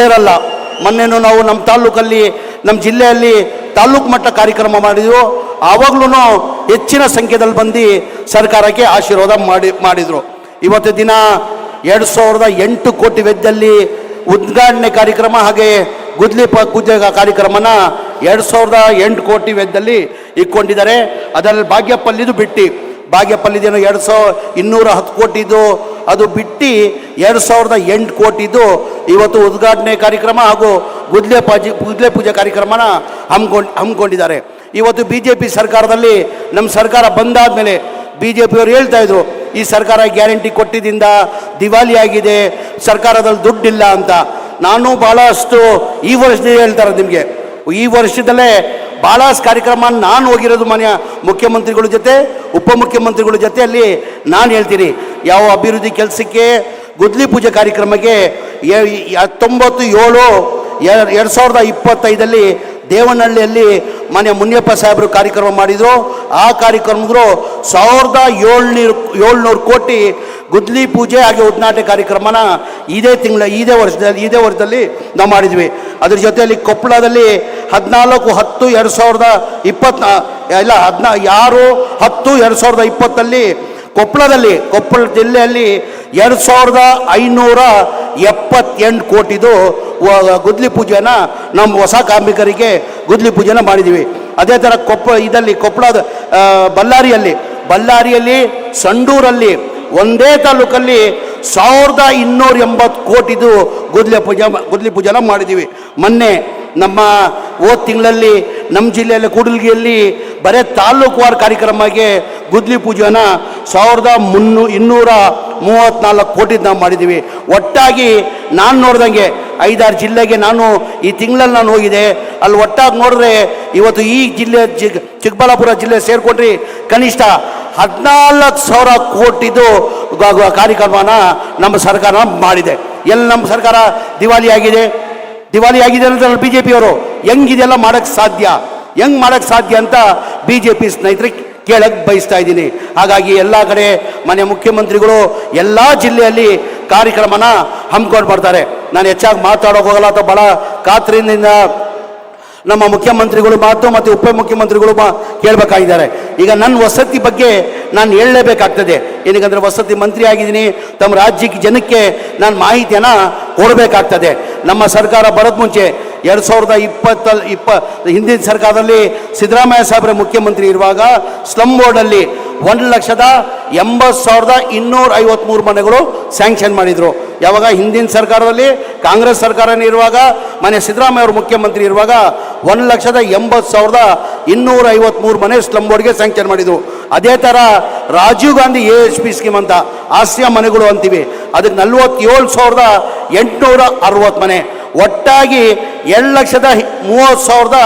ಸೇರಲ್ಲ. ಮೊನ್ನೆನೂ ನಾವು ನಮ್ಮ ತಾಲೂಕಲ್ಲಿ, ನಮ್ಮ ಜಿಲ್ಲೆಯಲ್ಲಿ ತಾಲೂಕು ಮಟ್ಟ ಕಾರ್ಯಕ್ರಮ ಮಾಡಿದ್ರು ಆವಾಗಲೂ ಹೆಚ್ಚಿನ ಸಂಖ್ಯೆದಲ್ಲಿ ಬಂದು ಸರ್ಕಾರಕ್ಕೆ ಆಶೀರ್ವಾದ ಮಾಡಿ, ಮಾಡಿದರು. ಇವತ್ತು ದಿನ ಎರಡು ಸಾವಿರದ ಎಂಟು ಕೋಟಿ ವೆಚ್ಚದಲ್ಲಿ ಉದ್ಘಾಟನೆ ಕಾರ್ಯಕ್ರಮ ಹಾಗೆ ಗುದ್ಲಿ ಪ ಪೂಜೆ ಕಾರ್ಯಕ್ರಮನ ಎರಡು ಸಾವಿರದ ಎಂಟು ಕೋಟಿ ವೆಚ್ಚದಲ್ಲಿ ಇಟ್ಕೊಂಡಿದ್ದಾರೆ. ಅದರಲ್ಲಿ ಭಾಗ್ಯಪಲ್ಲಿದು ಬಿಟ್ಟು. ಭಾಗ್ಯಪಲ್ಲಿದೇನು ಎರಡು ಸಾವಿರ ಇನ್ನೂರ ಹತ್ತು ಕೋಟಿದು ಅದು ಬಿಟ್ಟು ಎರಡು ಸಾವಿರದ ಎಂಟು ಕೋಟಿದು ಇವತ್ತು ಉದ್ಘಾಟನೆ ಕಾರ್ಯಕ್ರಮ ಹಾಗೂ ಗುದ್ಲೆ ಪಾಜಿ ಗುದ್ಲೆ ಪೂಜೆ ಕಾರ್ಯಕ್ರಮನ ಹಮ್ಮಿಕೊಂಡು ಹಮ್ಮಿಕೊಂಡಿದ್ದಾರೆ. ಇವತ್ತು ಬಿ ಜೆ ಪಿ ಸರ್ಕಾರದಲ್ಲಿ ನಮ್ಮ ಸರ್ಕಾರ ಬಂದಾದ ಮೇಲೆ ಬಿ ಜೆ ಪಿಯವರು ಹೇಳ್ತಾ ಇದ್ರು, ಈ ಸರ್ಕಾರ ಗ್ಯಾರಂಟಿ ಕೊಟ್ಟಿದ್ದಿಂದ ದಿವಾಲಿ ಆಗಿದೆ, ಸರ್ಕಾರದಲ್ಲಿ ದುಡ್ಡಿಲ್ಲ ಅಂತ. ನಾನು ಭಾಳಷ್ಟು ಈ ವರ್ಷದಲ್ಲಿ ಹೇಳ್ತಾರೆ ನಿಮಗೆ. ಈ ವರ್ಷದಲ್ಲೇ ಭಾಳಷ್ಟು ಕಾರ್ಯಕ್ರಮ ನಾನು ಹೋಗಿರೋದು ಮನೆಯ ಮುಖ್ಯಮಂತ್ರಿಗಳ ಜೊತೆ, ಉಪಮುಖ್ಯಮಂತ್ರಿಗಳ ಜೊತೆಯಲ್ಲಿ ನಾನು ಹೇಳ್ತೀನಿ. ಯಾವ ಅಭಿವೃದ್ಧಿ ಕೆಲಸಕ್ಕೆ ಗುದ್ಲಿ ಪೂಜೆ ಕಾರ್ಯಕ್ರಮಕ್ಕೆ ಹತ್ತೊಂಬತ್ತು ಏಳು ಎರಡು ಸಾವಿರದ ಇಪ್ಪತ್ತೈದಲ್ಲಿ ದೇವನಹಳ್ಳಿಯಲ್ಲಿ ಮನೆ ಮುನಿಯಪ್ಪ ಸಾಹೇಬರು ಕಾರ್ಯಕ್ರಮ ಮಾಡಿದರು. ಆ ಕಾರ್ಯಕ್ರಮಗಳು ಸಾವಿರದ ಏಳ್ನೂರು ಏಳ್ನೂರು ಕೋಟಿ ಗುದ್ಲಿ ಪೂಜೆ ಹಾಗೆ ಉದ್ಘಾಟನೆ ಕಾರ್ಯಕ್ರಮನ ಇದೇ ತಿಂಗಳ, ಇದೇ ವರ್ಷದಲ್ಲಿ ಇದೇ ವರ್ಷದಲ್ಲಿ ನಾವು ಮಾಡಿದ್ವಿ. ಅದ್ರ ಜೊತೆಯಲ್ಲಿ ಕೊಪ್ಪಳದಲ್ಲಿ ಹದಿನಾಲ್ಕು ಹತ್ತು ಎರಡು ಸಾವಿರದ ಇಪ್ಪತ್ನಾ ಇಲ್ಲ, ಹದಿನಾ, ಯಾರು ಹತ್ತು ಎರಡು ಸಾವಿರದ ಇಪ್ಪತ್ತಲ್ಲಿ ಕೊಪ್ಪಳದಲ್ಲಿ ಕೊಪ್ಪಳ ಜಿಲ್ಲೆಯಲ್ಲಿ ಎರಡು ಸಾವಿರದ ಐನೂರ ಎಪ್ಪತ್ತೆಂಟು ಕೋಟಿದು ಗುದ್ಲಿ ಪೂಜೆನ ನಮ್ಮ ಹೊಸ ಕಾರ್ಮಿಕರಿಗೆ ಗುದ್ಲಿ ಪೂಜೆನ ಮಾಡಿದ್ದೀವಿ ಅದೇ ಥರ ಕೊಪ್ಪ ಇದರಲ್ಲಿ ಕೊಪ್ಪಳದ ಬಳ್ಳಾರಿಯಲ್ಲಿ ಬಳ್ಳಾರಿಯಲ್ಲಿ ಸಂಡೂರಲ್ಲಿ ಒಂದೇ ತಾಲೂಕಲ್ಲಿ ಸಾವಿರದ ಇನ್ನೂರ ಎಂಬತ್ತು ಕೋಟಿದು ಗುದ್ಲಿ ಪೂಜೆ, ಗುದ್ಲಿ ಪೂಜೆನ ಮಾಡಿದ್ದೀವಿ ಮೊನ್ನೆ ನಮ್ಮ ಹೋದ ತಿಂಗಳಲ್ಲಿ, ನಮ್ಮ ಜಿಲ್ಲೆಯಲ್ಲಿ, ಕೂಡಲ್ಗಿಯಲ್ಲಿ ಬರೇ ತಾಲೂಕುವಾರು ಕಾರ್ಯಕ್ರಮಕ್ಕೆ ಗುದ್ಲಿ ಪೂಜೆನ ಸಾವಿರದ ಮುನ್ನೂ, ಇನ್ನೂರ ಮೂವತ್ತ್ನಾಲ್ಕು ಕೋಟಿ ನಾವು ಮಾಡಿದ್ದೀವಿ ಒಟ್ಟಾಗಿ ನಾನು ನೋಡ್ದಂಗೆ ಐದಾರು ಜಿಲ್ಲೆಗೆ ನಾನು ಈ ತಿಂಗಳಲ್ಲಿ ನಾನು ಹೋಗಿದೆ ಅಲ್ಲಿ ಒಟ್ಟಾಗಿ ನೋಡಿದ್ರೆ ಇವತ್ತು ಈ ಜಿಲ್ಲೆ ಚಿಕ್ ಚಿಕ್ಕಬಳ್ಳಾಪುರ ಜಿಲ್ಲೆ ಸೇರಿಕೊಂಡ್ರೆ ಕನಿಷ್ಠ ಹದಿನಾಲ್ಕು ಸಾವಿರ ಕೋಟಿದು ಕಾರ್ಯಕ್ರಮನ ನಮ್ಮ ಸರ್ಕಾರ ಮಾಡಿದೆ. ಎಲ್ಲಿ ನಮ್ಮ ಸರ್ಕಾರ ದಿವಾಲಿ ಆಗಿದೆ? ದಿವಾಲಿ ಆಗಿದೆ ಅಂದ್ರೆ ಬಿ ಜೆ ಪಿಯವರು ಹೆಂಗಿದೆಲ್ಲ ಮಾಡೋಕ್ಕೆ ಸಾಧ್ಯ? ಹೆಂಗ್ ಮಾಡೋಕ್ಕೆ ಸಾಧ್ಯ ಅಂತ ಬಿ ಜೆ ಪಿ ಸ್ನೇಹಿತರಿಗೆ ಕೇಳಕ್ಕೆ ಬಯಸ್ತಾ ಇದ್ದೀನಿ. ಹಾಗಾಗಿ ಎಲ್ಲ ಕಡೆ ಮನೆ ಮುಖ್ಯಮಂತ್ರಿಗಳು ಎಲ್ಲ ಜಿಲ್ಲೆಯಲ್ಲಿ ಕಾರ್ಯಕ್ರಮನ ಹಮ್ಮಿಕೊಂಡು ಬರ್ತಾರೆ. ನಾನು ಹೆಚ್ಚಾಗಿ ಮಾತಾಡೋಕೆ ಹೋಗಲ್ಲ, ಅಥವಾ ಭಾಳ ಖಾತ್ರಿಯಿಂದ ನಮ್ಮ ಮುಖ್ಯಮಂತ್ರಿಗಳು ಮಾತು ಮತ್ತು ಉಪಮುಖ್ಯಮಂತ್ರಿಗಳು ಮಾ ಕೇಳಬೇಕಾಗಿದ್ದಾರೆ. ಈಗ ನನ್ನ ವಸತಿ ಬಗ್ಗೆ ನಾನು ಹೇಳಲೇಬೇಕಾಗ್ತದೆ. ಏನಕ್ಕಂದ್ರೆ ವಸತಿ ಮಂತ್ರಿ ಆಗಿದ್ದೀನಿ, ತಮ್ಮ ರಾಜ್ಯಕ್ಕೆ ಜನಕ್ಕೆ ನಾನು ಮಾಹಿತಿಯನ್ನು ಕೊಡಬೇಕಾಗ್ತದೆ. ನಮ್ಮ ಸರ್ಕಾರ ಬರೋದು ಮುಂಚೆ ಎರಡು ಸಾವಿರದ ಇಪ್ಪತ್ತಲ್ಲಿ ಇಪ್ಪ, ಹಿಂದಿನ ಸರ್ಕಾರದಲ್ಲಿ ಸಿದ್ದರಾಮಯ್ಯ ಸಾಹೇಬ್ರ ಮುಖ್ಯಮಂತ್ರಿ ಇರುವಾಗ ಸ್ಲಮ್ ಬೋರ್ಡಲ್ಲಿ ಒಂದು ಲಕ್ಷದ ಎಂಬತ್ತು ಸಾವಿರದ ಇನ್ನೂರ ಐವತ್ತ್ಮೂರು ಮನೆಗಳು ಸ್ಯಾಂಕ್ಷನ್ ಮಾಡಿದರು. ಯಾವಾಗ ಹಿಂದಿನ ಸರ್ಕಾರದಲ್ಲಿ ಕಾಂಗ್ರೆಸ್ ಸರ್ಕಾರ ಇರುವಾಗ ಮನೆ ಸಿದ್ದರಾಮಯ್ಯ ಅವರು ಮುಖ್ಯಮಂತ್ರಿ ಇರುವಾಗ ಒಂದು ಲಕ್ಷದ ಎಂಬತ್ತು ಸಾವಿರದ ಇನ್ನೂರ ಐವತ್ತ್ಮೂರು ಮನೆ ಸ್ಲಮ್ ಬೋರ್ಡ್ಗೆ ಸ್ಯಾಂಕ್ಷನ್ ಮಾಡಿದರು. ಅದೇ ಥರ Rajiv Gandhi A S P scheme ಅಂತ, ಆಸ್ಯ ಮನೆಗಳು ಅಂತೀವಿ. ಅದಕ್ಕೆ ನಲ್ವತ್ತೇಳು ಸಾವಿರದ ಎಂಟುನೂರ ಅರವತ್ತು ಮನೆ. ಒಟ್ಟಾಗಿ ಎರಡು ಲಕ್ಷದ ಮೂವತ್ತು ಸಾವಿರದ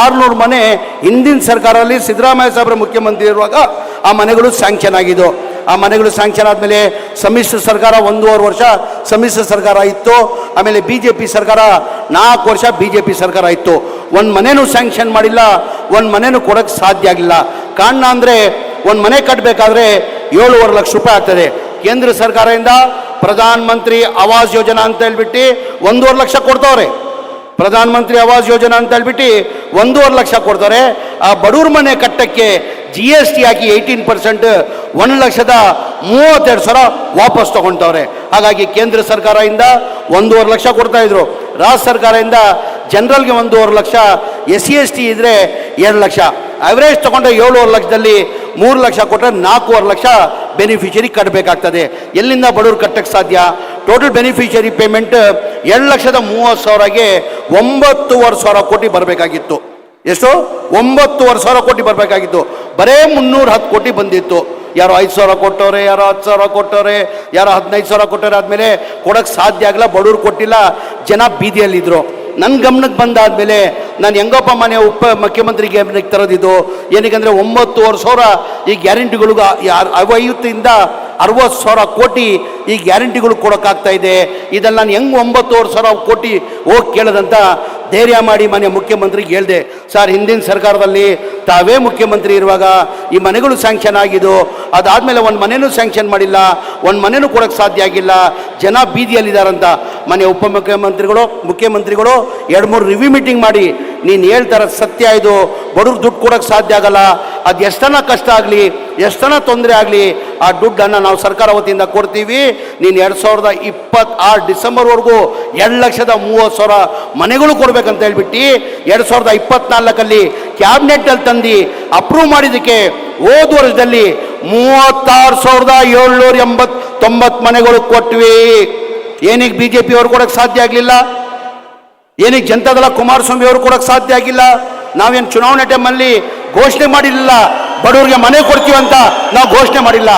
ಆರುನೂರು ಮನೆ ಹಿಂದಿನ ಸರ್ಕಾರದಲ್ಲಿ ಸಿದ್ದರಾಮಯ್ಯ ಸಾಹೇಬ್ರ ಮುಖ್ಯಮಂತ್ರಿ ಇರುವಾಗ ಆ ಮನೆಗಳು ಸ್ಯಾಂಕ್ಷನ್ ಆಗಿದ್ದು. ಆ ಮನೆಗಳು ಸ್ಯಾಂಕ್ಷನ್ ಆದಮೇಲೆ ಸಮ್ಮಿಶ್ರ ಸರ್ಕಾರ ಒಂದೂವರೆ ವರ್ಷ ಸಮ್ಮಿಶ್ರ ಸರ್ಕಾರ ಇತ್ತು. ಆಮೇಲೆ ಬಿ ಜೆ ಪಿ ಸರ್ಕಾರ ನಾಲ್ಕು ವರ್ಷ ಬಿ ಜೆ ಪಿ ಸರ್ಕಾರ ಇತ್ತು. ಒಂದು ಮನೆಯೂ ಸ್ಯಾಂಕ್ಷನ್ ಮಾಡಿಲ್ಲ, ಒಂದು ಮನೆಯೂ ಕೊಡೋಕ್ಕೆ ಸಾಧ್ಯ ಆಗಿಲ್ಲ. ಕಾರಣ ಅಂದರೆ ಒಂದು ಮನೆ ಕಟ್ಟಬೇಕಾದ್ರೆ ಏಳುವರೆ ಲಕ್ಷ ರೂಪಾಯಿ ಆಗ್ತದೆ. ಕೇಂದ್ರ ಸರ್ಕಾರದಿಂದ ಪ್ರಧಾನ ಮಂತ್ರಿ ಆವಾಸ್ ಯೋಜನಾ ಅಂತ ಹೇಳ್ಬಿಟ್ಟು ಒಂದೂವರೆ ಲಕ್ಷ ಕೊಡ್ತಾವ್ರೆ. ಪ್ರಧಾನ ಮಂತ್ರಿ ಆವಾಸ್ ಯೋಜನಾ ಅಂತ ಹೇಳ್ಬಿಟ್ಟು ಒಂದೂವರೆ ಲಕ್ಷ ಕೊಡ್ತಾರೆ ಆ ಬಡವ್ರ ಮನೆ ಕಟ್ಟಕ್ಕೆ ಜಿ ಎಸ್ ಟಿ ಹಾಕಿ ಏಯ್ಟೀನ್ ಪರ್ಸೆಂಟ್ ಒಂದು ಲಕ್ಷದ ಮೂವತ್ತೆರಡು ಸಾವಿರ ವಾಪಸ್ ತಗೊಳ್ತವ್ರೆ ಹಾಗಾಗಿ ಕೇಂದ್ರ ಸರ್ಕಾರದಿಂದ ಒಂದೂವರೆ ಲಕ್ಷ ಕೊಡ್ತಾ ಇದ್ರು. ರಾಜ್ಯ ಸರ್ಕಾರದಿಂದ ಜನರಲ್ಗೆ ಒಂದೂವರೆ lakh S C S T ಇದ್ದರೆ ಎರಡು ಲಕ್ಷ. ಅವರೇಜ್ ತಗೊಂಡ್ರೆ ಏಳುವರೆ ಲಕ್ಷದಲ್ಲಿ ಮೂರು ಲಕ್ಷ ಕೊಟ್ಟರೆ ನಾಲ್ಕೂವರೆ ಲಕ್ಷ ಬೆನಿಫಿಷರಿ ಕಟ್ಟಬೇಕಾಗ್ತದೆ ಎಲ್ಲಿಂದ ಬಡವ್ರು ಕಟ್ಟಕ್ಕೆ ಸಾಧ್ಯ? ಟೋಟಲ್ ಬೆನಿಫಿಷರಿ ಪೇಮೆಂಟ್ ಎರಡು ಲಕ್ಷದ ಮೂವತ್ತು ಸಾವಿರಗೆ ಒಂಬತ್ತುವರೆ ಸಾವಿರ ಕೋಟಿ ಬರಬೇಕಾಗಿತ್ತು. ಎಷ್ಟು? ಒಂಬತ್ತುವರೆ ಸಾವಿರ ಕೋಟಿ ಬರಬೇಕಾಗಿತ್ತು. ಬರೇ ಮುನ್ನೂರ ಹತ್ತು ಕೋಟಿ ಬಂದಿತ್ತು. ಯಾರೋ ಐದು ಸಾವಿರ ಕೊಟ್ಟವ್ರೆ, ಯಾರೋ ಹತ್ತು ಸಾವಿರ ಕೊಟ್ಟವ್ರೆ, ಯಾರೋ ಹದಿನೈದು ಸಾವಿರ ಕೊಟ್ಟವ್ರೆ ಆದಮೇಲೆ ಕೊಡೋಕ್ಕೆ ಸಾಧ್ಯ ಆಗಲ್ಲ ಬಡವ್ರು ಕೊಟ್ಟಿಲ್ಲ, ಜನ ಬೀದಿಯಲ್ಲಿದ್ದರು ನನ್ನ ಗಮನಕ್ಕೆ ಬಂದಾದಮೇಲೆ ನಾನು ಹೆಂಗಪ್ಪ ಮನೆ ಉಪ ಮುಖ್ಯಮಂತ್ರಿ ಗಮನಕ್ಕೆ ತರೋದಿದ್ದು ಏನಕ್ಕಂದರೆ ಒಂಬತ್ತುವರೆ ಸಾವಿರ ಈ ಗ್ಯಾರಂಟಿಗಳಿಗೂ ಐವತ್ತಿಂದ ಅರವತ್ತು ಸಾವಿರ ಕೋಟಿ ಈ ಗ್ಯಾರಂಟಿಗಳು ಕೊಡೋಕ್ಕಾಗ್ತಾ ಇದೆ. ಇದನ್ನು ನಾನು ಹೆಂಗೆ ಒಂಬತ್ತುವರೆ ಸಾವಿರ ಕೋಟಿ ಹೋಗಿ ಕೇಳೋದಂತ ಧೈರ್ಯ ಮಾಡಿ ಮನೆ ಮುಖ್ಯಮಂತ್ರಿಗೆ ಹೇಳಿದೆ. ಸರ್, ಹಿಂದಿನ ಸರ್ಕಾರದಲ್ಲಿ ತಾವೇ ಮುಖ್ಯಮಂತ್ರಿ ಇರುವಾಗ ಈ ಮನೆಗಳು ಸ್ಯಾಂಕ್ಷನ್ ಆಗಿದ್ದು, ಅದಾದಮೇಲೆ ಒಂದು ಮನೆನೂ ಸ್ಯಾಂಕ್ಷನ್ ಮಾಡಿಲ್ಲ, ಒಂದು ಮನೆನೂ ಕೊಡೋಕ್ಕೆ ಸಾಧ್ಯ ಆಗಿಲ್ಲ, ಜನ ಬೀದಿಯಲ್ಲಿದ್ದಾರಂತ ಮನೆ ಉಪಮುಖ್ಯಮಂತ್ರಿಗಳು, ಮುಖ್ಯಮಂತ್ರಿಗಳು, ಎರಡು ಮೂರು ರಿವ್ಯೂ ಮೀಟಿಂಗ್ ಮಾಡಿ, ನೀನು ಹೇಳ್ತಾರ ಸತ್ಯ ಇದು ಬಡವ್ರಿಗೆ ದುಡ್ಡು ಕೊಡೋಕ್ಕೆ ಸಾಧ್ಯ ಆಗಲ್ಲ, ಅದು ಎಷ್ಟನ್ನ ಕಷ್ಟ ಆಗಲಿ ಎಷ್ಟನ ತೊಂದರೆ ಆಗಲಿ, ಆ ದುಡ್ಡನ್ನು ನಾವು ಸರ್ಕಾರ ವತಿಯಿಂದ ಕೊಡ್ತೀವಿ. ನೀನು ಎರಡು ಸಾವಿರದ ಇಪ್ಪತ್ತಾರು ಡಿಸೆಂಬರ್ವರೆಗೂ ಎರಡು ಲಕ್ಷದ ಮೂವತ್ತು ಸಾವಿರ ಮನೆಗಳು ಕೊಡಬೇಕಂತ ಹೇಳ್ಬಿಟ್ಟು, ಎರಡು ಸಾವಿರದ ಇಪ್ಪತ್ನಾಲ್ಕಲ್ಲಿ ಕ್ಯಾಬಿನೆಟ್ಟಲ್ಲಿ ತಂದು ಅಪ್ರೂವ್ ಮಾಡಿದ್ದಕ್ಕೆ ಹೋದ ವರ್ಷದಲ್ಲಿ ಮೂವತ್ತಾರು ಸಾವಿರದ ಏಳ್ನೂರ ಎಂಬತ್ತೊಂಬತ್ತು ಮನೆಗಳು ಕೊಟ್ವಿ. ಏನಿಗೆ ಬಿ ಜೆ ಪಿ ಅವ್ರು ಕೊಡೋಕ್ಕೆ ಸಾಧ್ಯ ಆಗಲಿಲ್ಲ? ಏನಿಗೆ ಜನತಾದಳ ಕುಮಾರಸ್ವಾಮಿ ಅವರು ಕೊಡೋಕ್ಕೆ ಸಾಧ್ಯ ಆಗಿಲ್ಲ? ನಾವೇನು ಚುನಾವಣೆ ಟೈಮಲ್ಲಿ ಘೋಷಣೆ ಮಾಡಿರಲಿಲ್ಲ? ಬಡವರಿಗೆ ಮನೆ ಕೊಡ್ತೀವಿ ಅಂತ ನಾವು ಘೋಷಣೆ ಮಾಡಿಲ್ಲ.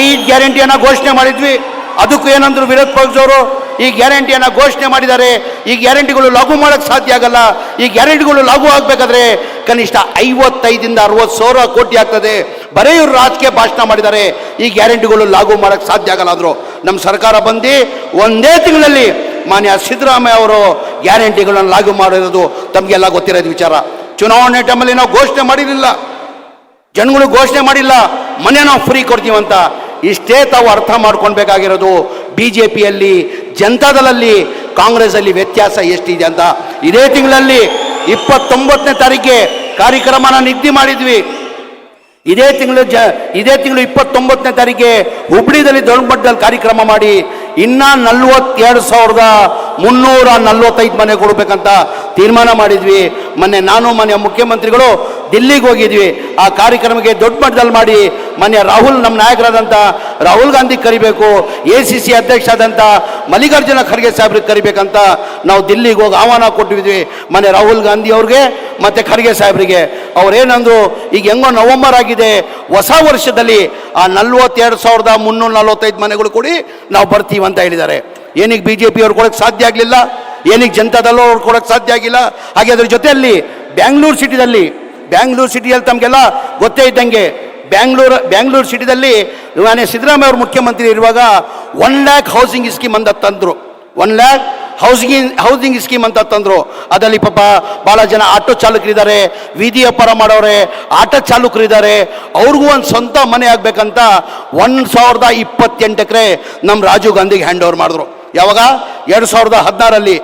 ಐದು ಗ್ಯಾರಂಟಿಯನ್ನು ಘೋಷಣೆ ಮಾಡಿದ್ವಿ. ಅದಕ್ಕೂ ಏನಂದ್ರು ವಿರೋಧ ಪಕ್ಷದವರು ಈ ಗ್ಯಾರಂಟಿಯನ್ನು ಘೋಷಣೆ ಮಾಡಿದ್ದಾರೆ ಈ ಗ್ಯಾರಂಟಿಗಳು ಲಾಗು ಮಾಡೋಕ್ಕೆ ಸಾಧ್ಯ ಆಗಲ್ಲ. ಈ ಗ್ಯಾರಂಟಿಗಳು ಲಾಗು ಆಗಬೇಕಾದ್ರೆ ಕನಿಷ್ಠ ಐವತ್ತೈದಿಂದ ಅರವತ್ತು ಸಾವಿರ ಕೋಟಿ ಆಗ್ತದೆ. ಬರೀ ಇವರು ರಾಜಕೀಯ ಭಾಷಣ ಮಾಡಿದ್ದಾರೆ. ಈ ಗ್ಯಾರಂಟಿಗಳು ಲಾಗು ಮಾಡೋಕ್ಕೆ ಸಾಧ್ಯ ಆಗಲ್ಲ ಆದರೂ ನಮ್ಮ ಸರ್ಕಾರ ಬಂದು ಒಂದೇ ತಿಂಗಳಲ್ಲಿ ಮಾನ್ಯ ಸಿದ್ದರಾಮಯ್ಯ ಅವರು ಗ್ಯಾರಂಟಿಗಳನ್ನು ಲಾಗು ಮಾಡಿರೋದು ತಮಗೆಲ್ಲ ಗೊತ್ತಿರೋದು ವಿಚಾರ. ಚುನಾವಣೆ ಟೈಮಲ್ಲಿ ನಾವು ಘೋಷಣೆ ಮಾಡಿರಲಿಲ್ಲ. ಜನಗಳು ಘೋಷಣೆ ಮಾಡಿಲ್ಲ, ಮನೆ ನಾವು ಫ್ರೀ ಕೊಡ್ತೀವಂತ. ಇಷ್ಟೇ ತಾವು ಅರ್ಥ ಮಾಡ್ಕೊಳ್ಬೇಕಾಗಿರೋದು ಬಿ ಜೆ ಪಿಯಲ್ಲಿ ಜನತಾದಳಲ್ಲಿ ಕಾಂಗ್ರೆಸ್ಸಲ್ಲಿ ವ್ಯತ್ಯಾಸ ಎಷ್ಟಿದೆ ಅಂತ. ಇದೇ ತಿಂಗಳಲ್ಲಿ ಇಪ್ಪತ್ತೊಂಬತ್ತನೇ ತಾರೀಕಿಗೆ ಕಾರ್ಯಕ್ರಮನ ನಿಗದಿ ಮಾಡಿದ್ವಿ. ಇದೇ ತಿಂಗಳು ಜ, ಇದೇ ತಿಂಗಳು ಇಪ್ಪತ್ತೊಂಬತ್ತನೇ ತಾರೀಕಿಗೆ ಹುಬ್ಳಿದಲ್ಲಿ ದೊಡ್ಡ ಕಾರ್ಯಕ್ರಮ ಮಾಡಿ, ಇನ್ನ ನಲ್ವತ್ತೆರಡು ಸಾವಿರದ ಮುನ್ನೂರ ನಲ್ವತ್ತೈದು ಮನೆ ಕೊಡಬೇಕಂತ ತೀರ್ಮಾನ ಮಾಡಿದ್ವಿ. ಮೊನ್ನೆ ನಾನು ಮನೆಯ ಮುಖ್ಯಮಂತ್ರಿಗಳು ದಿಲ್ಲಿಗೆ ಹೋಗಿದ್ವಿ. ಆ ಕಾರ್ಯಕ್ರಮಕ್ಕೆ ದೊಡ್ಡ ಮಟ್ಟದಲ್ಲಿ ಮಾಡಿ ಮೊನ್ನೆ ರಾಹುಲ್ ನಮ್ಮ ನಾಯಕರಾದಂಥ ರಾಹುಲ್ ಗಾಂಧಿ ಕರಿಬೇಕು, ಎ ಸಿ ಸಿ ಅಧ್ಯಕ್ಷ ಆದಂಥ ಮಲ್ಲಿಕಾರ್ಜುನ ಖರ್ಗೆ ಸಾಹೇಬ್ರಿಗೆ ಕರಿಬೇಕಂತ ನಾವು ದಿಲ್ಲಿಗೆ ಹೋಗಿ ಆಹ್ವಾನ ಕೊಟ್ಟಿದ್ವಿ. ಮೊನ್ನೆ ರಾಹುಲ್ ಗಾಂಧಿ ಅವ್ರಿಗೆ ಮತ್ತು ಖರ್ಗೆ ಸಾಹೇಬ್ರಿಗೆ. ಅವ್ರೇನಂದ್ರು, ಈಗ ಹೆಂಗೋ ನವಂಬರ್ ಆಗಿದೆ, ಹೊಸ ವರ್ಷದಲ್ಲಿ ಆ ನಲ್ವತ್ತೆರಡು ಸಾವಿರದ ಮುನ್ನೂರ ನಲ್ವತ್ತೈದು ಮನೆಗಳು ಕೂಡಿ ನಾವು ಬರ್ತೀವಿ ಅಂತ ಹೇಳಿದ್ದಾರೆ. ಏನಕ್ಕೆ ಬಿ ಜೆ ಪಿ ಅವ್ರು ಕೊಡೋಕ್ಕೆ ಸಾಧ್ಯ ಆಗಲಿಲ್ಲ ಏನಕ್ಕೆ ಜನತಾದಲ್ಲೂ ಅವ್ರು ಕೊಡೋಕ್ಕೆ ಸಾಧ್ಯ ಆಗಿಲ್ಲ, ಹಾಗೆ ಅದ್ರ ಜೊತೆಯಲ್ಲಿ ಬ್ಯಾಂಗ್ಳೂರು ಸಿಟಿದಲ್ಲಿ ಬ್ಯಾಂಗ್ಳೂರು ಸಿಟಿಯಲ್ಲಿ ತಮಗೆಲ್ಲ ಗೊತ್ತೇ ಇದ್ದಂಗೆ ಬ್ಯಾಂಗ್ಳೂರು ಬ್ಯಾಂಗ್ಳೂರು ಸಿಟಿದಲ್ಲಿ ನಾನೇ ಸಿದ್ದರಾಮಯ್ಯ ಅವರು ಮುಖ್ಯಮಂತ್ರಿ ಇರುವಾಗ ಒನ್ ಲ್ಯಾಕ್ ಹೌಸಿಂಗ್ ಸ್ಕೀಮ್ ಅಂತ ತಂದರು. One lakh housing housing scheme ಅಂತ ತಂದರು. ಅದರಲ್ಲಿ ಪಾಪ ಭಾಳ ಜನ ಆಟೋ ಚಾಲಕರಿದ್ದಾರೆ, ವೀದಿ ವ್ಯಾಪಾರ ಮಾಡೋರೆ, ಆಟೋ ಚಾಲಕರಿದ್ದಾರೆ. ಅವ್ರಿಗೂ ಒಂದು ಸ್ವಂತ ಮನೆ ಆಗಬೇಕಂತ ಒಂದು ಸಾವಿರದ ಇಪ್ಪತ್ತೆಂಟು ಎಕರೆ ನಮ್ಮ ರಾಜೀವ್ ಗಾಂಧಿಗೆ ಹ್ಯಾಂಡ್ ಓವರ್ ಮಾಡಿದ್ರು. ಯಾವಾಗ? ಎರಡು ಸಾವಿರದ ಹದಿನಾರಲ್ಲಿ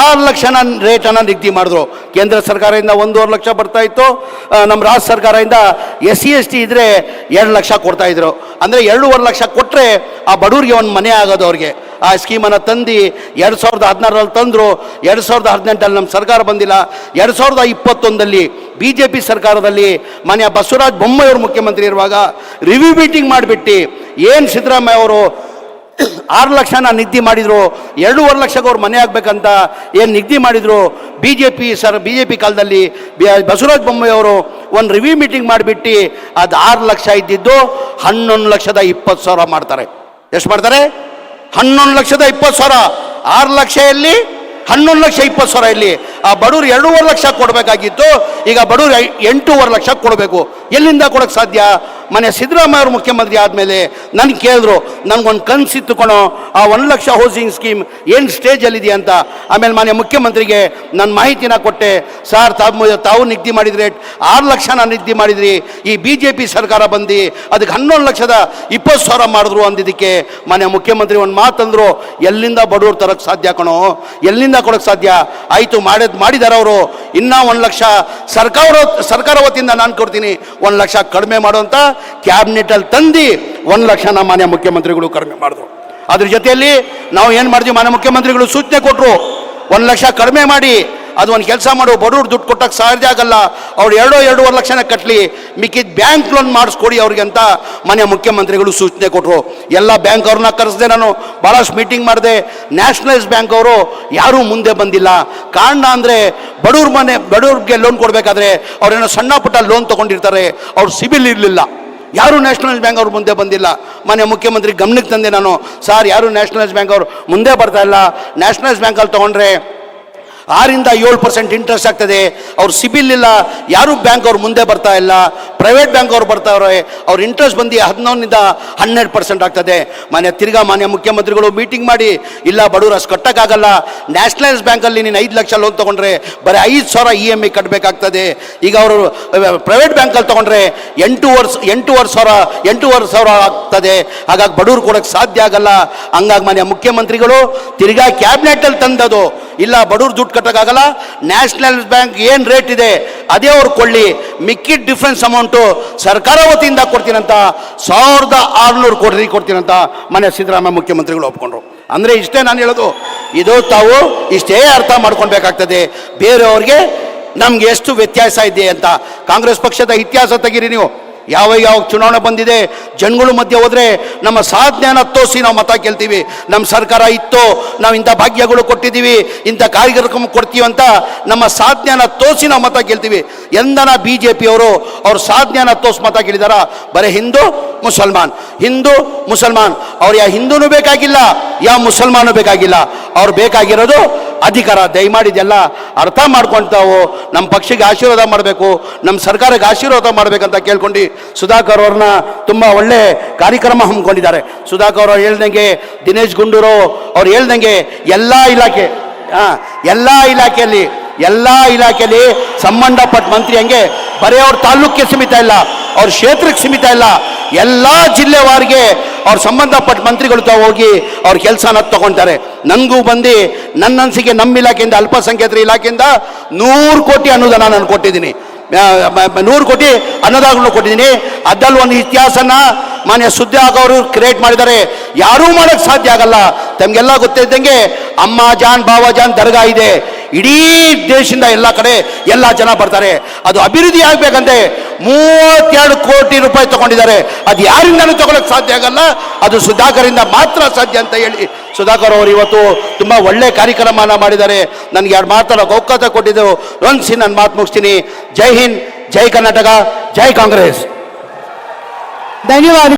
ಆರು ಲಕ್ಷನ ರೇಟನ್ನು ನಿಗದಿ ಮಾಡಿದ್ರು. ಕೇಂದ್ರ ಸರ್ಕಾರದಿಂದ ಒಂದೂವರೆ ಲಕ್ಷ ಬರ್ತಾ ಇತ್ತು. ನಮ್ಮ ರಾಜ್ಯ ಸರ್ಕಾರದಿಂದ ಎಸ್ ಸಿ ಎಸ್ ಟಿ ಇದ್ದರೆ ಎರಡು ಲಕ್ಷ ಕೊಡ್ತಾಯಿದ್ರು ಅಂದರೆ ಎರಡೂವರೆ ಲಕ್ಷ ಕೊಟ್ಟರೆ ಆ ಬಡವ್ರಿಗೆ ಒಂದು ಮನೆ ಆಗೋದು ಅವ್ರಿಗೆ. ಆ ಸ್ಕೀಮನ್ನು ತಂದು ಎರಡು ಸಾವಿರದ ಹದಿನಾರರಲ್ಲಿ ತಂದರು. ಎರಡು ಸಾವಿರದ ಹದಿನೆಂಟಲ್ಲಿ ನಮ್ಮ ಸರ್ಕಾರ ಬಂದಿಲ್ಲ. ಎರಡು ಸಾವಿರದ ಇಪ್ಪತ್ತೊಂದಲ್ಲಿ ಬಿ ಜೆ ಪಿ ಸರ್ಕಾರದಲ್ಲಿ ಮಾನ್ಯ ಬಸವರಾಜ ಬೊಮ್ಮಾಯಿ ಅವರು ಮುಖ್ಯಮಂತ್ರಿ ಇರುವಾಗ ರಿವ್ಯೂ ಮೀಟಿಂಗ್ ಮಾಡಿಬಿಟ್ಟು ಏನು ಸಿದ್ದರಾಮಯ್ಯ ಅವರು ಆರು ಲಕ್ಷನ ನಿಗದಿ ಮಾಡಿದ್ರು, ಎರಡೂವರೆ ಲಕ್ಷಕ್ಕೆ ಅವ್ರು ಮನೆ ಆಗ್ಬೇಕಂತ ಏನು ನಿಗದಿ ಮಾಡಿದ್ರು B J P sir B J P ಕಾಲದಲ್ಲಿ ಬಸವರಾಜ ಬೊಮ್ಮಾಯಿ ಅವರು ಒಂದು ರಿವ್ಯೂ ಮೀಟಿಂಗ್ ಮಾಡಿಬಿಟ್ಟು ಅದು ಆರು ಲಕ್ಷ ಇದ್ದಿದ್ದು ಹನ್ನೊಂದು ಲಕ್ಷದ ಇಪ್ಪತ್ತು ಸಾವಿರ ಮಾಡ್ತಾರೆ. ಎಷ್ಟು ಮಾಡ್ತಾರೆ? ಹನ್ನೊಂದು ಲಕ್ಷದ ಇಪ್ಪತ್ತು ಸಾವಿರ. ಆರು ಲಕ್ಷ ಎಲ್ಲಿ? ಹನ್ನೊಂದು ಲಕ್ಷ ಇಪ್ಪತ್ತು ಸಾವಿರ ಇಲ್ಲಿ ಆ ಬಡವ್ರು ಎರಡೂವರೆ ಲಕ್ಷ ಕೊಡಬೇಕಾಗಿತ್ತು, ಈಗ ಬಡವ್ರು ಎಂಟೂವರೆ ಲಕ್ಷ ಕೊಡಬೇಕು. ಎಲ್ಲಿಂದ ಕೊಡೋಕ್ಕೆ ಸಾಧ್ಯ? ಮನೆ ಸಿದ್ದರಾಮಯ್ಯ ಅವರು ಮುಖ್ಯಮಂತ್ರಿ ಆದಮೇಲೆ ನನಗೆ ಕೇಳಿದ್ರು ನನಗೊಂದು ಕನಸಿತ್ತು ಕಣೋ, ಆ ಒಂದು ಲಕ್ಷ ಹೌಸಿಂಗ್ ಸ್ಕೀಮ್ ಏನು ಸ್ಟೇಜಲ್ಲಿದೆಯಾ ಅಂತ. ಆಮೇಲೆ ಮನೆ ಮುಖ್ಯಮಂತ್ರಿಗೆ ನನ್ನ ಮಾಹಿತಿನ ಕೊಟ್ಟೆ, ಸರ್ ತಾವು ತಾವು ನಿಗದಿ ಮಾಡಿದ್ರೆ, ಆರು ಲಕ್ಷ ನಾನು ನಿಗದಿ ಮಾಡಿದ್ರಿ, ಈ ಬಿ ಜೆ ಪಿ ಸರ್ಕಾರ ಬಂದು ಅದಕ್ಕೆ ಹನ್ನೊಂದು ಲಕ್ಷದ ಇಪ್ಪತ್ತು ಸಾವಿರ ಮಾಡಿದ್ರು ಅಂದಿದ್ದಕ್ಕೆ. ಮನೆ ಮುಖ್ಯಮಂತ್ರಿ ಒಂದು ಮಾತಂದರು ಎಲ್ಲಿಂದ ಬಡವ್ರು ತರಕ್ಕೆ ಸಾಧ್ಯ ಕಣೋ, ಎಲ್ಲಿಂದ ಕೊಡೋಕ್ಕೆ ಸಾಧ್ಯ? ಆಯಿತು, ಮಾಡಿದ್ ಮಾಡಿದ್ದಾರೆ ಅವರು, ಇನ್ನೂ ಒಂದು ಲಕ್ಷ ಸರ್ಕಾರ ಸರ್ಕಾರ ವತಿಯಿಂದ ನಾನು ಕೊಡ್ತೀನಿ, ಒಂದು ಲಕ್ಷ ಕಡಿಮೆ ಮಾಡುವಂಥ ಕ್ಯಾಬಿನೆಟಲ್ಲಿ ತಂದು ಒಂದು ನಮ್ಮ ಮಾನ್ಯ ಮುಖ್ಯಮಂತ್ರಿಗಳು ಕಡಿಮೆ ಮಾಡಿದ್ರು. ಅದ್ರ ಜೊತೆಯಲ್ಲಿ ನಾವು ಏನು ಮಾಡಿದ್ವಿ, ಮಾನ್ಯ ಮುಖ್ಯಮಂತ್ರಿಗಳು ಸೂಚನೆ ಕೊಟ್ಟರು ಒಂದು ಲಕ್ಷ ಕಡಿಮೆ ಮಾಡಿ, ಅದು ಒಂದು ಕೆಲಸ ಮಾಡು, ಬಡವ್ರು ದುಡ್ಡು ಕೊಟ್ಟಕ್ಕೆ ಸಾಧ್ಯ ಆಗಲ್ಲ, ಅವ್ರು ಎರಡೋ ಎರಡೂವರೆ ಲಕ್ಷನ ಕಟ್ಟಲಿ ಮಿಕ್ಕಿದ ಬ್ಯಾಂಕ್ ಲೋನ್ ಮಾಡಿಸ್ಕೊಡಿ ಅವ್ರಿಗೆ ಅಂತ ಮನೆ ಮುಖ್ಯಮಂತ್ರಿಗಳು ಸೂಚನೆ ಕೊಟ್ಟರು ಎಲ್ಲ ಬ್ಯಾಂಕ್ ಅವ್ರನ್ನ ಕರೆಸ್ದೆ ನಾನು ಭಾಳಷ್ಟು ಮೀಟಿಂಗ್ ಮಾಡಿದೆ. ನ್ಯಾಷನಲೈಸ್ ಬ್ಯಾಂಕ್ ಅವರು ಯಾರೂ ಮುಂದೆ ಬಂದಿಲ್ಲ. ಕಾರಣ ಅಂದರೆ ಬಡವ್ರ ಮನೆ, ಬಡವ್ರಿಗೆ ಲೋನ್ ಕೊಡಬೇಕಾದ್ರೆ ಅವ್ರೇನೋ ಸಣ್ಣ ಪುಟ್ಟ ಲೋನ್ ತೊಗೊಂಡಿರ್ತಾರೆ, ಅವ್ರು ಸಿಬಿಲ್ ಇರಲಿಲ್ಲ. ಯಾರು ನ್ಯಾಷನಲೈಸ್ ಬ್ಯಾಂಕ್ ಅವ್ರು ಮುಂದೆ ಬಂದಿಲ್ಲ? ಮನೆ ಮುಖ್ಯಮಂತ್ರಿ ಗಮನಕ್ಕೆ ತಂದೆ ನಾನು. ಸರ್, ಯಾರು ನ್ಯಾಷನಲೈಸ್ ಬ್ಯಾಂಕ್ ಅವರು ಮುಂದೆ ಬರ್ತಾ ಇಲ್ಲ? ನ್ಯಾಷನಲೈಸ್ ಬ್ಯಾಂಕಲ್ಲಿ ತೊಗೊಂಡ್ರೆ ಆರಿಂದ ಏಳು ಪರ್ಸೆಂಟ್ ಇಂಟ್ರೆಸ್ಟ್ ಆಗ್ತದೆ. ಅವ್ರು ಸಿಬಿಲ್ ಇಲ್ಲ, ಯಾರು ಬ್ಯಾಂಕ್ ಅವ್ರು ಮುಂದೆ ಬರ್ತಾ ಇಲ್ಲ ಪ್ರೈವೇಟ್ ಬ್ಯಾಂಕ್ ಅವ್ರು ಬರ್ತಾವ್ರೆ, ಅವ್ರ ಇಂಟ್ರೆಸ್ಟ್ ಬಂದು ಹದಿನೊಂದರಿಂದ ಹನ್ನೆರಡು ಪರ್ಸೆಂಟ್ ಆಗ್ತದೆ. ಮಾನ್ಯ, ತಿರ್ಗಾ ಮಾನ್ಯ ಮುಖ್ಯಮಂತ್ರಿಗಳು ಮೀಟಿಂಗ್ ಮಾಡಿ, ಇಲ್ಲ ಬಡವರು ಅಷ್ಟು ಕಟ್ಟಕ್ಕಾಗಲ್ಲ ನ್ಯಾಷನಲೈಸ್ ಬ್ಯಾಂಕಲ್ಲಿ ನೀನು ಐದು ಲಕ್ಷ ಲೋನ್ ತೊಗೊಂಡ್ರೆ ಬರೀ ಐದು ಸಾವಿರ ಇ ಎಂ ಐ ಕಟ್ಟಬೇಕಾಗ್ತದೆ ಈಗ ಅವರು ಪ್ರೈವೇಟ್ ಬ್ಯಾಂಕಲ್ಲಿ ತೊಗೊಂಡ್ರೆ ಎಂಟು ವರ್ಷ ಎಂಟೂವರೆ ಸಾವಿರ ಎಂಟೂವರೆ ಸಾವಿರ ಆಗ್ತದೆ. ಹಾಗಾಗಿ ಬಡವರು ಕೊಡೋಕ್ಕೆ ಸಾಧ್ಯ ಆಗಲ್ಲ. ಹಂಗಾಗಿ ಮಾನ್ಯ ಮುಖ್ಯಮಂತ್ರಿಗಳು, ತಿರ್ಗಾ ಕ್ಯಾಬಿನೆಟಲ್ಲಿ ತಂದದು ಇಲ್ಲ ಬಡವ್ರು ದುಡ್ಡು ಕಟ್ಟೋಕ್ಕಾಗಲ್ಲ. ನ್ಯಾಷನಲ್ ಬ್ಯಾಂಕ್ ಏನು ರೇಟ್ ಇದೆ, ಅದೇ ಅವ್ರು ಕೊಳ್ಳಿ. ಮಿಕ್ಕಿದ ಡಿಫ್ರೆನ್ಸ್ ಅಮೌಂಟು ಸರ್ಕಾರ ವತಿಯಿಂದ ಕೊಡ್ತೀನಂತ, ಸಾವಿರದ ಆರುನೂರು ಕೋಟಿ ಕೊಡ್ತೀನಂತ ಮನೆ ಸಿದ್ದರಾಮಯ್ಯ ಮುಖ್ಯಮಂತ್ರಿಗಳು ಒಪ್ಕೊಂಡ್ರು. ಅಂದರೆ ಇಷ್ಟೇ ನಾನು ಹೇಳೋದು. ಇದು ತಾವು ಇಷ್ಟೇ ಅರ್ಥ ಮಾಡ್ಕೊಳ್ಬೇಕಾಗ್ತದೆ. ಬೇರೆಯವ್ರಿಗೆ ನಮ್ಗೆ ಎಷ್ಟು ವ್ಯತ್ಯಾಸ ಇದೆ ಅಂತ. ಕಾಂಗ್ರೆಸ್ ಪಕ್ಷದ ಇತಿಹಾಸ ತೆಗೀರಿ ನೀವು. ಯಾವ ಯಾವ ಚುನಾವಣೆ ಬಂದಿದೆ, ಜನಗಳು ಮಧ್ಯೆ ಹೋದರೆ ನಮ್ಮ ಸಾಧ್ಞಾನ ತೋರಿಸಿ ನಾವು ಮತ ಕೇಳ್ತೀವಿ. ನಮ್ಮ ಸರ್ಕಾರ ಇತ್ತು, ನಾವು ಇಂಥ ಭಾಗ್ಯಗಳು ಕೊಟ್ಟಿದ್ದೀವಿ, ಇಂಥ ಕಾರ್ಯಕ್ರಮ ಕೊಡ್ತೀವಿ ಅಂತ ನಮ್ಮ ಸಾಧ್ಞಾನ ತೋರಿಸಿ ನಾವು ಮತ ಕೇಳ್ತೀವಿ. ಎಂದನ ಬಿ ಜೆ ಪಿಯವರು ಅವ್ರ ಸಾಧ್ಞಾನ ತೋರಿಸಿ ಮತ ಕೇಳಿದಾರ? ಬರೀ ಹಿಂದೂ, ಮುಸಲ್ಮಾನ್. ಹಿಂದೂ, ಮುಸಲ್ಮಾನ್. ಅವ್ರು ಯಾ ಹಿಂದೂನು ಬೇಕಾಗಿಲ್ಲ ಯಾವ ಮುಸಲ್ಮಾನು ಬೇಕಾಗಿಲ್ಲ. ಅವ್ರು ಬೇಕಾಗಿರೋದು ಅಧಿಕಾರ. ದಯಮಾಡಿದೆಲ್ಲ ಅರ್ಥ ಮಾಡ್ಕೊಳ್ತಾವು ನಮ್ಮ ಪಕ್ಷಕ್ಕೆ ಆಶೀರ್ವಾದ ಮಾಡಬೇಕು, ನಮ್ಮ ಸರ್ಕಾರಕ್ಕೆ ಆಶೀರ್ವಾದ ಮಾಡಬೇಕಂತ ಕೇಳ್ಕೊಂಡು ಸುಧಾಕರ್ ಅವ್ರನ್ನ ತುಂಬ ಒಳ್ಳೆ ಕಾರ್ಯಕ್ರಮ ಹಮ್ಮಿಕೊಂಡಿದ್ದಾರೆ. ಸುಧಾಕರ್ ಅವ್ರು ಹೇಳ್ದಂಗೆ ದಿನೇಶ್ ಗುಂಡೂರು ಅವ್ರು ಹೇಳ್ದಂಗೆ ಎಲ್ಲ ಇಲಾಖೆ ಹಾಂ ಎಲ್ಲ ಇಲಾಖೆಯಲ್ಲಿ ಎಲ್ಲ ಇಲಾಖೆಯಲ್ಲಿ ಸಂಬಂಧಪಟ್ಟ ಮಂತ್ರಿ ಹಂಗೆ ಬರೀ ಅವ್ರ ತಾಲೂಕಿಗೆ ಸೀಮಿತ ಇಲ್ಲ ಅವ್ರ ಕ್ಷೇತ್ರಕ್ಕೆ ಸೀಮಿತ ಇಲ್ಲ. ಎಲ್ಲ ಜಿಲ್ಲೆವಾರಿಗೆ ಅವ್ರ ಸಂಬಂಧಪಟ್ಟ ಮಂತ್ರಿಗಳು ತಾವು ಹೋಗಿ ಅವ್ರ ಕೆಲಸನ ತಗೊಳ್ತಾರೆ ನನಗೂ ಬಂದು ನನ್ನ ಅನಿಸಿಕೆ ನಮ್ಮ ಇಲಾಖೆಯಿಂದ ಅಲ್ಪಸಂಖ್ಯಾತರ ಇಲಾಖೆಯಿಂದ ನೂರು ಕೋಟಿ ಅನುದಾನ ನಾನು ಕೊಟ್ಟಿದ್ದೀನಿ. ಆ, ನೂರು ಕೋಟಿ ಅನ್ನದಾಗಲು ಕೊಟ್ಟಿದ್ದೀನಿ. ಅದರಲ್ಲಿ ಒಂದು ಇತಿಹಾಸನ ಮಾನ್ಯ ಸುದ್ದಿ ಆಗೋರು ಕ್ರಿಯೇಟ್ ಮಾಡಿದ್ದಾರೆ. ಯಾರೂ ಮಾಡೋಕ್ಕೆ ಸಾಧ್ಯ ಆಗಲ್ಲ. ತಮಗೆಲ್ಲ ಗೊತ್ತಿದ್ದಂಗೆ ಅಮ್ಮ ಜಾನ್ ಬಾಬಾ ಜಾನ್ ದರ್ಗಾ ಇದೆ. ಇಡೀ ದೇಶದಿಂದ ಎಲ್ಲ ಕಡೆ ಎಲ್ಲ ಜನ ಬರ್ತಾರೆ. ಅದು ಅಭಿವೃದ್ಧಿ ಆಗ್ಬೇಕಂತೆ ಮೂವತ್ತೆರಡು ಕೋಟಿ ರೂಪಾಯಿ ತಗೊಂಡಿದ್ದಾರೆ. ಅದು ಯಾರಿಂದಲೂ ತಗೊಳಕ್ ಸಾಧ್ಯ ಆಗಲ್ಲ. ಅದು ಸುಧಾಕರಿಂದ ಮಾತ್ರ ಸಾಧ್ಯ ಅಂತ ಹೇಳಿ ಸುಧಾಕರ್ ಅವರು ಇವತ್ತು ತುಂಬ ಒಳ್ಳೆ ಕಾರ್ಯಕ್ರಮನ ಮಾಡಿದ್ದಾರೆ. ನನಗೆ ಎರಡು ಮಾತಾಡೋಕೆ ಅವಕಾಶ ಕೊಟ್ಟಿದ್ದು. ಒಂದ್ಸಿ ನನ್ನ ಮಾತು ಮುಗಿಸ್ತೀನಿ. ಜೈ ಹಿಂದ್, ಜೈ ಕರ್ನಾಟಕ, ಜೈ ಕಾಂಗ್ರೆಸ್. ధన్యవాదాలు.